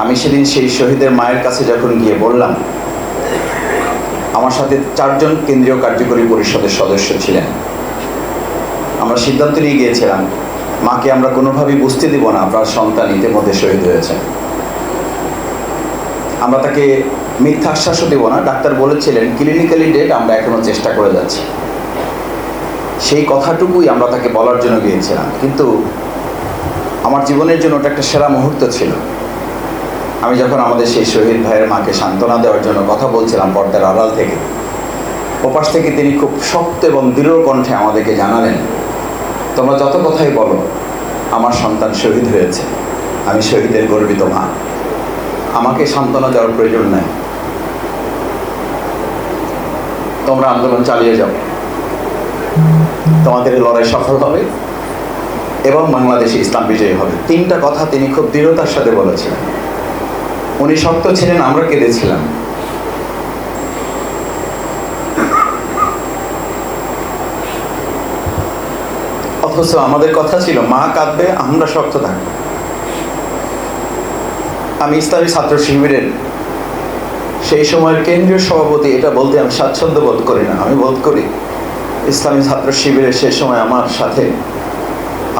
আমি সেদিন সেই শহীদের মায়ের কাছে যখন গিয়ে বললাম, আমার সাথে চারজন কেন্দ্রীয় কার্যকরী পরিষদের সদস্য ছিলেন। আমরা সিদ্ধান্ত নিয়ে গিয়েছিলাম, মাকে আমরা কোনোভাবেই বুঝতে দিব না, আপনার সন্তান ইতিমধ্যে শহীদ হয়েছে। আমরা তাকে মিথ্যা আশ্বাসও দেব না, ডাক্তার বলেছিলেন ক্লিনিক্যালি ডেট আমরা এখনও চেষ্টা করে যাচ্ছি। সেই কথাটুকুই আমরা তাকে বলার জন্য গিয়েছিলাম। কিন্তু আমার জীবনের জন্য ওটা একটা সেরা মুহূর্ত ছিল। আমি যখন আমাদের সেই শহীদ ভাইয়ের মাকে সান্ত্বনা দেওয়ার জন্য কথা বলছিলাম পর্দার আড়াল থেকে, ওপাশ থেকে তিনি খুব শক্ত এবং দৃঢ় কণ্ঠে আমাদেরকে জানালেন, তোমরা যত কথাই বলো, আমার সন্তান শহীদ হয়েছে, আমি শহীদের গর্বিত মা। আমাকে সান্ত্বনা দেওয়ার প্রয়োজন নাই। তোমরা আন্দোলন চালিয়ে যাও। তোমাদের লড়াই সফল হবে এবং বাংলাদেশে ইসলাম বিজয়ী হবে। তিনটা কথা তিনি খুব দৃঢ়তার সাথে বলেছিলেন উনি শক্ত ছিলেন আমরা কেঁদেছিলাম। অথচ আমাদের কথা ছিল, মা কাঁদবে, আমরা শক্ত থাকব। আমি ইসলামী ছাত্র শিবিরের সেই সময়ের কেন্দ্রীয় সভাপতি, এটা বলতে আমি স্বাচ্ছন্দ্য বোধ করি না, আমি বোধ করি ইসলামী ছাত্র শিবিরের সেই সময় আমার সাথে,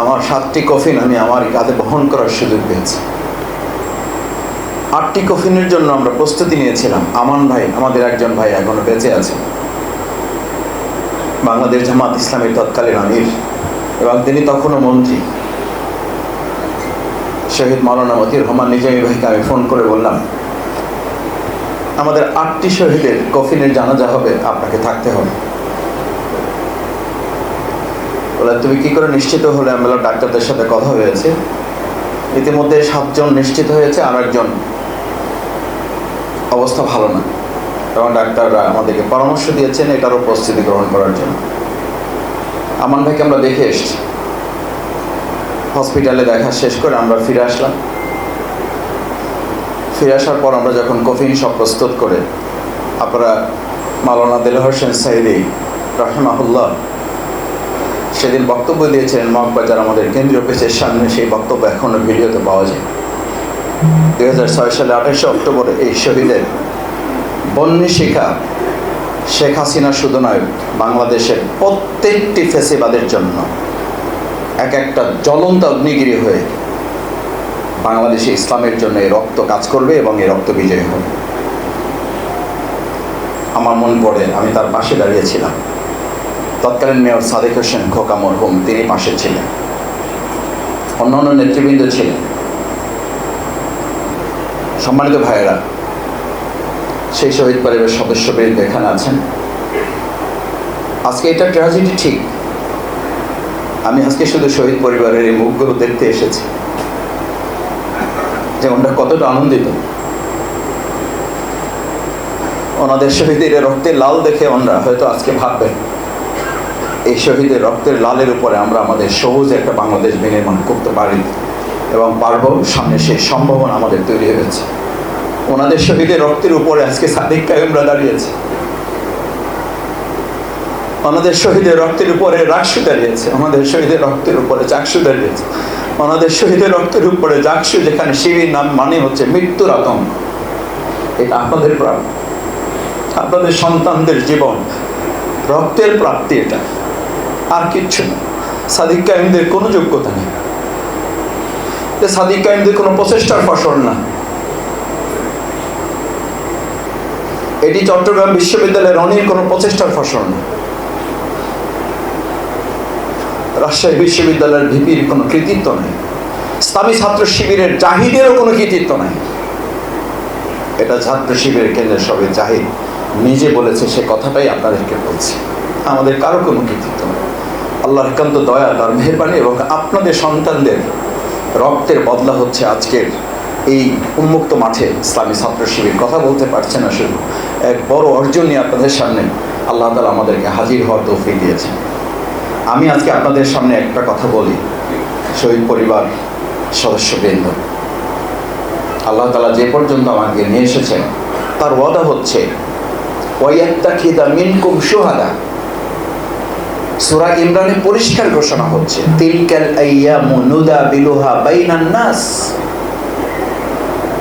আমার সাতটি কফিন আমি আমার কাঁধে বহন করার সুযোগ পেয়েছি। আটটি কফিনের জন্য আমরা প্রস্তুতি নিয়েছিলাম। আমান ভাই, আমাদের একজন ভাই এখনও বেঁচে আছে। বাংলাদেশ জামাত ইসলামের তৎকালীন আমির এবং তিনি তখনও মন্ত্রী। শহীদ মাওলানা মতির রহমান নিজামী ভাইকে আমি ফোন করে বললাম, আমাদের আটটি শহীদের কফিনের জানাজা হবে, আপনাকে থাকতে হবে। বলে, তুমি কি করে নিশ্চিত হলে আমি ডাক্তারদের সাথে কথা হয়েছে? ইতিমধ্যে সাতজন নিশ্চিত হয়েছে আর একজন অবস্থা ভালো না। এবং ডাক্তাররা আমাদেরকে পরামর্শ দিয়েছেন এটারও প্রস্তুতি গ্রহণ করার জন্য। আমান ভাইকে আমরা দেখে এসছি। হসপিটালে দেখা শেষ করে আমরা ফিরে আসলাম। ফিরে আসার পর আমরা যখন কফিন সব প্রস্তুত করে আপনারা মালানা দিল হোসেন সাইদি, রহমাহুল্লাহ, সেদিন বক্তব্য দিয়েছিলেন মগবাজার আমাদের কেন্দ্রীয় পেজের সামনে, সেই বক্তব্য এখনও ভিডিওতে পাওয়া যায় দুই হাজার ছয় সালে আঠাশে অক্টোবরে এই শহীদের বন্যী শিখা শেখ হাসিনা শুধু নয়, বাংলাদেশের প্রত্যেকটি ফেসিবাদের জন্য এক একটা জ্বলন্ত অগ্নিগিরি হয়ে বাংলাদেশে ইসলামের জন্য এই রক্ত কাজ করবে এবং এই রক্ত বিজয়ী হবে। আমার মন পড়ে, আমি তার পাশে দাঁড়িয়েছিলাম। তৎকালীন মেয়র সাদেক হোসেন খোকা মরহুম তিনি পাশে ছিলেন। অন্যান্য নেতৃবৃন্দ ছিলেন। সম্মানিত ভাইয়েরা, সেই শহীদ পরিবারের সদস্যবৃন্দ এখানে আছেন। আজকে এটা ট্র্যাজেডি ঠিক। আমি আজকে শুধু শহীদ পরিবারের এই মুখগুলো দেখতে এসেছি। যে ওনারা কতটা আনন্দিত। ওনাদের শহীদের রক্তের লাল দেখে ওনারা হয়তো আজকে ভাববেন, এই শহীদের রক্তের লালের উপরে আমরা আমাদের সবুজ একটা বাংলাদেশ বিনির্মাণ করতে পারি। এবং পারব সামনে সেই সম্ভাবনা আমাদের তৈরি হয়েছে। ওনাদের শহীদের রক্তের উপরে আজকে সাদিক কায়ুমরা দাঁড়িয়েছে। ওনাদের শহীদের রক্তের উপরে রাকসু দাঁড়িয়েছে। আমাদের শহীদের রক্তের উপরে চাকসু দাঁড়িয়েছে। ওনাদের শহীদের রক্তের উপরে জাকসু যেখানে শিবির নাম মানে হচ্ছে মৃত্যুর আতঙ্ক। এটা আপনাদের প্রাণ। আপনাদের সন্তানদের জীবন। রক্তের প্রাপ্তি এটা। আর কিচ্ছু না। সাদিক কাইমদের কোনো যোগ্যতা নেই। সাদিক কাইমদের কোনো প্রচেষ্টার ফসল না। এটি চট্টগ্রাম বিশ্ববিদ্যালয়ের অনেক কোনো প্রচেষ্টার ফসল না। রাজশাহী বিশ্ববিদ্যালয়ের ভিপির কোনো কৃতিত্ব নেই। ইসলামী ছাত্র শিবিরের জাহিদেরও কোনো কৃতিত্ব নাই। এটা ছাত্র শিবিরের কেন্দ্রের সবে জাহিদ নিজে বলেছে, সে কথাটাই আপনাদেরকে বলছি। আমাদের কারও কোনো কৃতিত্ব নেই। আল্লাহর একান্ত দয়া, তার মেহরবানি এবং আপনাদের সন্তানদের রক্তের বদলা হচ্ছে আজকের এই উন্মুক্ত মাঠে ইসলামী ছাত্র শিবির। কথা বলতে পারছে না শুধু, এক বড় অর্জন নিয়ে আপনাদের সামনে আল্লাহ তালা আমাদেরকে হাজির হওয়ার তৌফিক দিয়েছেন। আমি আজকে আপনাদের সামনে একটা কথা বলি, শহীদ পরিবার সদস্যবৃন্দ। আল্লাহ তালা যে পর্যন্ত আমাকে নিয়ে এসেছেন, তার ওয়াদা হচ্ছে ওয়াইয়াত্তাখিদা মিনকুম সুহাদা সূরা ইমরানে পরিষ্কার ঘোষণা হচ্ছে, তিলকাল আইয়ামু নুদাবিলুহা বাইনান নাস।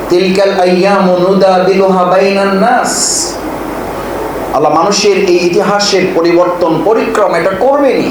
তিলকাল আইয়ামু নুদাবিলুহা বাইনান নাস। আল্লাহ মানুষের এই ইতিহাসের পরিবর্তন, পরিক্রম এটা করবেনই।